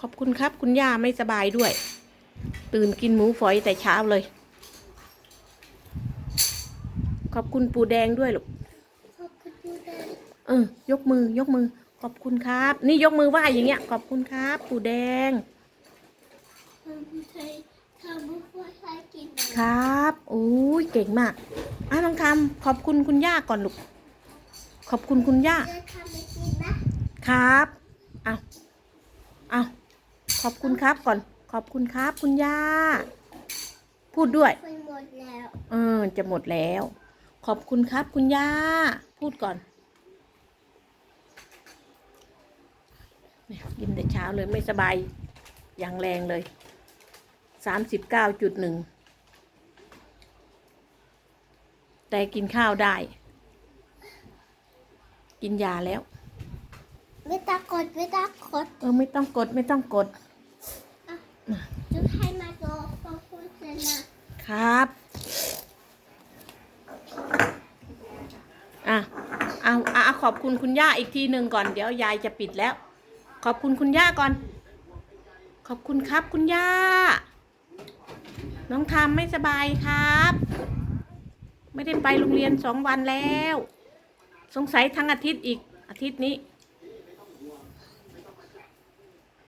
ขอบคุณครับ คุณย่าไม่สบายด้วย ตื่นกินหมูฝอยแต่เช้าเลย ขอบคุณปูแดงด้วยลูกขอบคุณดูได้เออยกมือยกมือ ขอบคุณครับ นี่ยกมือไหว้อย่างเงี้ย ขอบคุณครับ ปูแดงทำไทยทำบุฟเฟ่ต์ให้กินหน่อยครับโอ้ยเก่งมากอะน้องคำขอบคุณคุณย่าก่อนลูกขอบคุณคุณย่าจะทำไปกินนะครับ เอาเอา ขอบคุณครับก่อน ขอบคุณครับ คุณย่า พูดด้วยไปหมดแล้วเออจะหมดแล้ว ขอบคุณครับ คุณย่า พูดก่อนเนี่ยกินแต่เช้าเลยไม่สบายอย่างแรงเลยสามสิบเก้าจุดหนึ่งแต่กินข้าวได้ กินยาแล้ว ไม่ตากดไม่ตากด เออ ไม่ต้องกดไม่ต้องกด จะให้มาโดนขอบคุณเซนะ ครับ อะเอาเอาขอบคุณคุณย่าอีกทีหนึ่งก่อนเดี๋ยวยายจะปิดแล้ว ขอบคุณคุณย่าก่อน ขอบคุณครับคุณย่า น้องทามไม่สบายครับ ไม่ได้ไปโรงเรียนสองวันแล้ว สงสัยทั้งอาทิตย์อีกอาทิตย์นี้